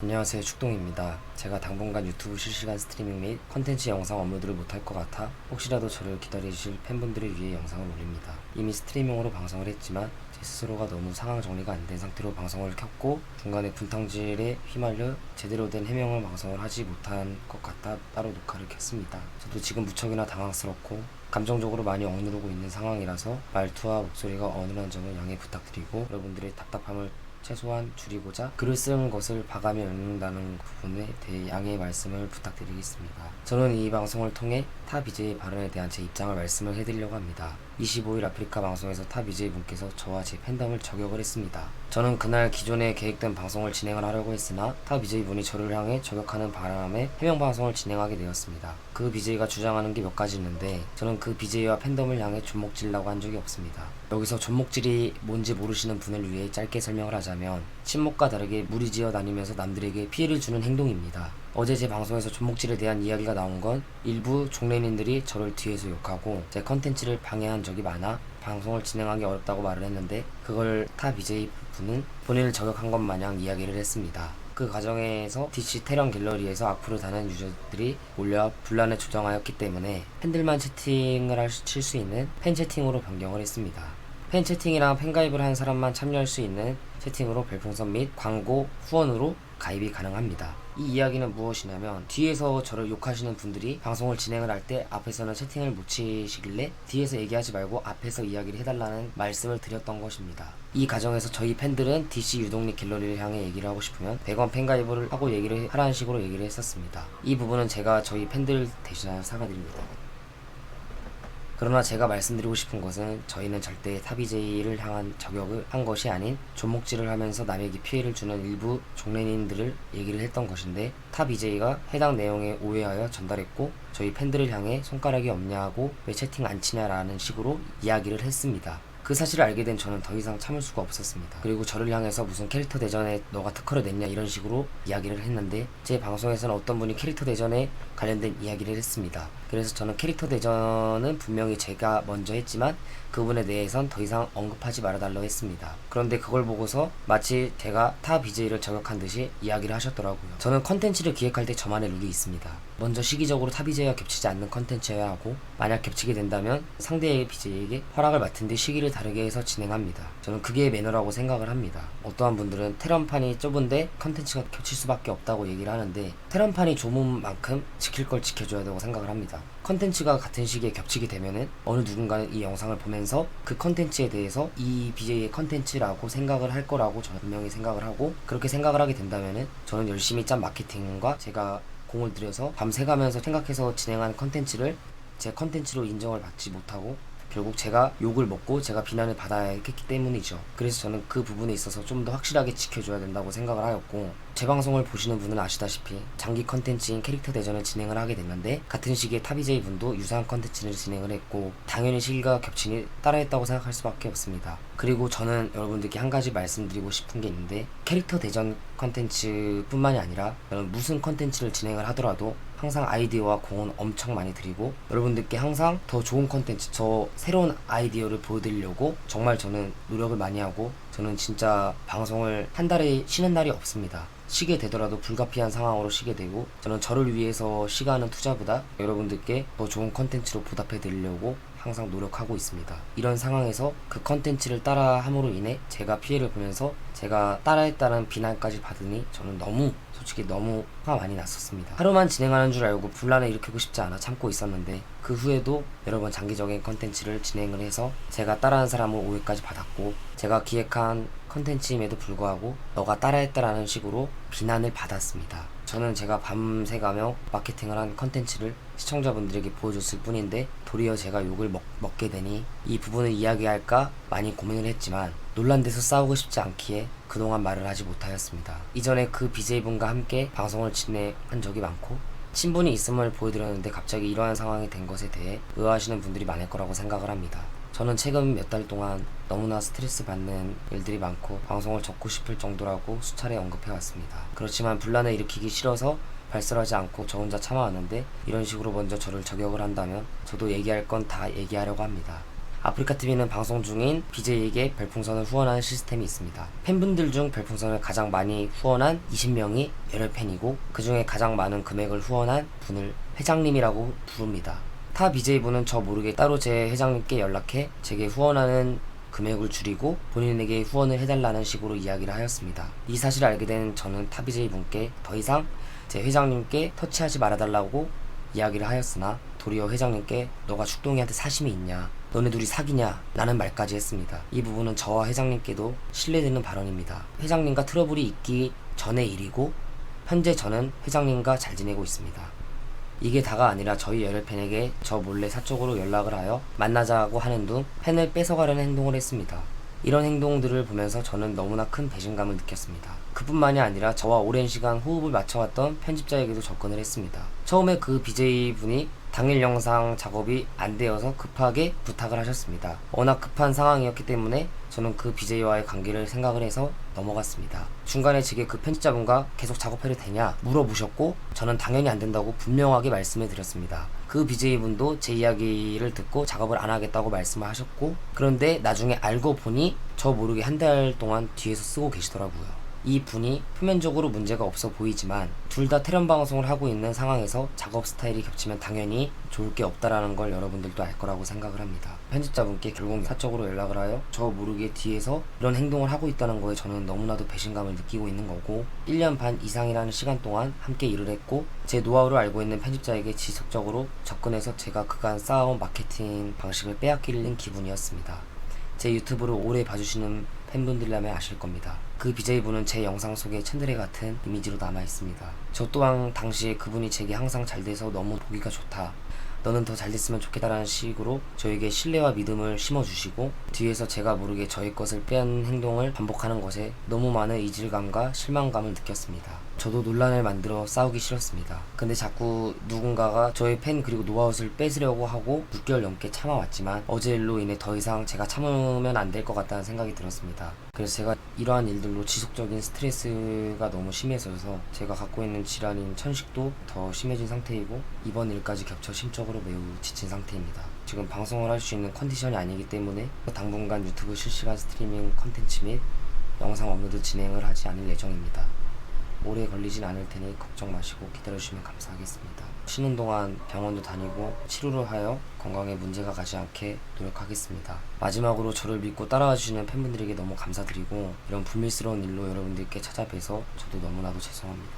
안녕하세요 축동입니다. 제가 당분간 유튜브 실시간 스트리밍 및 컨텐츠 영상 업로드를 못할 것 같아 혹시라도 저를 기다리실 팬분들을 위해 영상을 올립니다. 이미 스트리밍으로 방송을 했지만 제 스스로가 너무 상황 정리가 안 된 상태로 방송을 켰고 중간에 분탕질에 휘말려 제대로 된 해명을 방송을 하지 못한 것 같아 따로 녹화를 켰습니다. 저도 지금 무척이나 당황스럽고 감정적으로 많이 억누르고 있는 상황이라서 말투와 목소리가 어눌한 점을 양해 부탁드리고 여러분들의 답답함을 최소한 줄이고자 글을 쓴 것을 봐가며 읽는다는 부분에 대해 양해의 말씀을 부탁드리겠습니다. 저는 이 방송을 통해 타 BJ 발언에 대한 제 입장을 말씀을 해드리려고 합니다. 25일 아프리카 방송에서 타 BJ 분께서 저와 제 팬덤을 저격을 했습니다. 저는 그날 기존에 계획된 방송을 진행을 하려고 했으나 타 BJ 분이 저를 향해 저격하는 바람에 해명 방송을 진행하게 되었습니다. 그 BJ가 주장하는 게 몇 가지 있는데 저는 그 BJ와 팬덤을 향해 존목질라고 한 적이 없습니다. 여기서 존목질이 뭔지 모르시는 분을 위해 짧게 설명을 하자면 친목과 다르게 무리지어 다니면서 남들에게 피해를 주는 행동입니다. 어제 제 방송에서 존목질에 대한 이야기가 나온 건 일부 종래인들이 저를 뒤에서 욕하고 제 컨텐츠를 방해한 적이 많아 방송을 진행하기 어렵다고 말을 했는데 그걸 타 BJ 분은 본인을 저격한 것 마냥 이야기를 했습니다. 그 과정에서 DC 테런 갤러리에서 악플을 다는 유저들이 몰려 분란을 조장하였기 때문에 팬들만 채팅을 칠수 있는 팬 채팅으로 변경을 했습니다. 팬 채팅이랑 팬가입을 한 사람만 참여할 수 있는 채팅으로 별풍선 및 광고 후원으로 가입이 가능합니다. 이 이야기는 무엇이냐면 뒤에서 저를 욕하시는 분들이 방송을 진행을 할 때 앞에서는 채팅을 못 치시길래 뒤에서 얘기하지 말고 앞에서 이야기를 해달라는 말씀을 드렸던 것입니다. 이 과정에서 저희 팬들은 DC 유동리 갤러리를 향해 얘기를 하고 싶으면 100원 팬가입을 하고 얘기를 하라는 식으로 얘기를 했었습니다. 이 부분은 제가 저희 팬들 대신하여 사과드립니다. 그러나 제가 말씀드리고 싶은 것은 저희는 절대 타비제이를 향한 저격을 한 것이 아닌 존목질을 하면서 남에게 피해를 주는 일부 종래인들을 얘기를 했던 것인데 타비제이가 해당 내용에 오해하여 전달했고 저희 팬들을 향해 손가락이 없냐고 왜 채팅 안 치냐라는 식으로 이야기를 했습니다. 그 사실을 알게 된 저는 더 이상 참을 수가 없었습니다. 그리고 저를 향해서 무슨 캐릭터 대전에 너가 특허를 냈냐 이런 식으로 이야기를 했는데 제 방송에서는 어떤 분이 캐릭터 대전에 관련된 이야기를 했습니다. 그래서 저는 캐릭터 대전은 분명히 제가 먼저 했지만 그 부분에 대해선 더 이상 언급하지 말아달라고 했습니다. 그런데 그걸 보고서 마치 제가 타 BJ를 저격한 듯이 이야기를 하셨더라고요. 저는 컨텐츠를 기획할 때 저만의 룰이 있습니다. 먼저 시기적으로 타 BJ와 겹치지 않는 컨텐츠여야 하고 만약 겹치게 된다면 상대의 BJ에게 허락을 맡은 뒤 시기를 다르게 해서 진행합니다. 저는 그게 매너라고 생각을 합니다. 어떠한 분들은 테런판이 좁은데 컨텐츠가 겹칠 수밖에 없다고 얘기를 하는데 테런판이 좁은 만큼 지킬 걸 지켜줘야 되고 생각을 합니다. 컨텐츠가 같은 시기에 겹치게 되면은 어느 누군가는 이 영상을 보면서 그 컨텐츠에 대해서 이 BJ의 컨텐츠라고 생각을 할 거라고 저는 분명히 생각을 하고 그렇게 생각을 하게 된다면은 저는 열심히 짠 마케팅과 제가 공을 들여서 밤새가면서 생각해서 진행한 컨텐츠를 제 컨텐츠로 인정을 받지 못하고 결국 제가 욕을 먹고 제가 비난을 받아야 했기 때문이죠. 그래서 저는 그 부분에 있어서 좀 더 확실하게 지켜줘야 된다고 생각을 하였고 제 방송을 보시는 분은 아시다시피 장기 컨텐츠인 캐릭터 대전을 진행을 하게 됐는데 같은 시기에 타비제이 분도 유사한 컨텐츠를 진행을 했고 당연히 시기가 겹치니 따라했다고 생각할 수밖에 없습니다. 그리고 저는 여러분들께 한 가지 말씀드리고 싶은 게 있는데 캐릭터 대전 컨텐츠뿐만이 아니라 무슨 컨텐츠를 진행을 하더라도 항상 아이디어와 공은 엄청 많이 드리고 여러분들께 항상 더 좋은 컨텐츠 저 새로운 아이디어를 보여드리려고 정말 저는 노력을 많이 하고 저는 진짜 방송을 한 달에 쉬는 날이 없습니다. 쉬게 되더라도 불가피한 상황으로 쉬게 되고 저는 저를 위해서 시간은 투자보다 여러분들께 더 좋은 컨텐츠로 보답해 드리려고 항상 노력하고 있습니다. 이런 상황에서 그 컨텐츠를 따라 함으로 인해 제가 피해를 보면서 제가 따라했다는 비난까지 받으니 저는 너무 솔직히 너무 화가 많이 났었습니다. 하루만 진행하는 줄 알고 분란을 일으키고 싶지 않아 참고 있었는데 그 후에도 여러 번 장기적인 컨텐츠를 진행을 해서 제가 따라한 사람을 오해까지 받았고 제가 기획한 컨텐츠임에도 불구하고 너가 따라했다라는 식으로 비난을 받았습니다. 저는 제가 밤새가며 마케팅을 한 컨텐츠를 시청자분들에게 보여줬을 뿐인데 도리어 제가 욕을 먹, 먹게 되니 이 부분을 이야기할까 많이 고민을 했지만 논란 돼서 싸우고 싶지 않기에 그동안 말을 하지 못하였습니다. 이전에 그 BJ분과 함께 방송을 진행한 적이 많고 친분이 있음을 보여드렸는데 갑자기 이러한 상황이 된 것에 대해 의아하시는 분들이 많을 거라고 생각을 합니다. 저는 최근 몇 달 동안 너무나 스트레스 받는 일들이 많고 방송을 접고 싶을 정도라고 수차례 언급해 왔습니다. 그렇지만 분란을 일으키기 싫어서 발설하지 않고 저 혼자 참아왔는데 이런 식으로 먼저 저를 저격을 한다면 저도 얘기할 건 다 얘기하려고 합니다. 아프리카TV는 방송 중인 BJ에게 별풍선을 후원하는 시스템이 있습니다. 팬분들 중 별풍선을 가장 많이 후원한 20명이 열혈 팬이고 그 중에 가장 많은 금액을 후원한 분을 회장님이라고 부릅니다. 타 BJ분은 저 모르게 따로 제 회장님께 연락해 제게 후원하는 금액을 줄이고 본인에게 후원을 해달라는 식으로 이야기를 하였습니다. 이 사실을 알게 된 저는 타 BJ분께 더 이상 제 회장님께 터치하지 말아달라고 이야기를 하였으나 도리어 회장님께 너가 축동이한테 사심이 있냐 너네 둘이 사귀냐 라는 말까지 했습니다. 이 부분은 저와 회장님께도 신뢰되는 발언입니다. 회장님과 트러블이 있기 전의 일이고 현재 저는 회장님과 잘 지내고 있습니다. 이게 다가 아니라 저희 열혈팬에게 저 몰래 사적으로 연락을 하여 만나자고 하는 둥 팬을 뺏어가려는 행동을 했습니다. 이런 행동들을 보면서 저는 너무나 큰 배신감을 느꼈습니다. 그뿐만이 아니라 저와 오랜 시간 호흡을 맞춰왔던 편집자에게도 접근을 했습니다. 처음에 그 BJ분이 당일 영상 작업이 안 되어서 급하게 부탁을 하셨습니다. 워낙 급한 상황이었기 때문에 저는 그 BJ와의 관계를 생각을 해서 넘어갔습니다. 중간에 제게 그 편집자분과 계속 작업해도 되냐 물어보셨고 저는 당연히 안 된다고 분명하게 말씀해 드렸습니다. 그 BJ분도 제 이야기를 듣고 작업을 안 하겠다고 말씀을 하셨고 그런데 나중에 알고 보니 저 모르게 한 달 동안 뒤에서 쓰고 계시더라고요. 이 분이 표면적으로 문제가 없어 보이지만 둘 다 테런 방송을 하고 있는 상황에서 작업 스타일이 겹치면 당연히 좋을 게 없다라는 걸 여러분들도 알 거라고 생각을 합니다. 편집자분께 결국 사적으로 연락을 하여 저 모르게 뒤에서 이런 행동을 하고 있다는 거에 저는 너무나도 배신감을 느끼고 있는 거고 1년 반 이상이라는 시간 동안 함께 일을 했고 제 노하우를 알고 있는 편집자에게 지속적으로 접근해서 제가 그간 쌓아온 마케팅 방식을 빼앗기는 기분이었습니다. 제 유튜브를 오래 봐주시는 팬분들이라면 아실 겁니다. 그 BJ분은 제 영상 속에 챈드레 같은 이미지로 남아 있습니다. 저 또한 당시에 그분이 제게 항상 잘 돼서 너무 보기가 좋다. 너는 더 잘 됐으면 좋겠다라는 식으로 저에게 신뢰와 믿음을 심어주시고 뒤에서 제가 모르게 저의 것을 빼앗는 행동을 반복하는 것에 너무 많은 이질감과 실망감을 느꼈습니다. 저도 논란을 만들어 싸우기 싫었습니다. 근데 자꾸 누군가가 저의 팬 그리고 노하우를 뺏으려고 하고 6개월 넘게 참아왔지만 어제 일로 인해 더 이상 제가 참으면 안 될 것 같다는 생각이 들었습니다. 그래서 제가 이러한 일들로 지속적인 스트레스가 너무 심해져서 제가 갖고 있는 질환인 천식도 더 심해진 상태이고 이번 일까지 겹쳐 심적으로 매우 지친 상태입니다. 지금 방송을 할 수 있는 컨디션이 아니기 때문에 당분간 유튜브 실시간 스트리밍 컨텐츠 및 영상 업로드 진행을 하지 않을 예정입니다. 오래 걸리진 않을 테니 걱정 마시고 기다려주시면 감사하겠습니다. 쉬는 동안 병원도 다니고 치료를 하여 건강에 문제가 가지 않게 노력하겠습니다. 마지막으로 저를 믿고 따라와 주시는 팬분들에게 너무 감사드리고 이런 불밀스러운 일로 여러분들께 찾아뵈서 저도 너무나도 죄송합니다.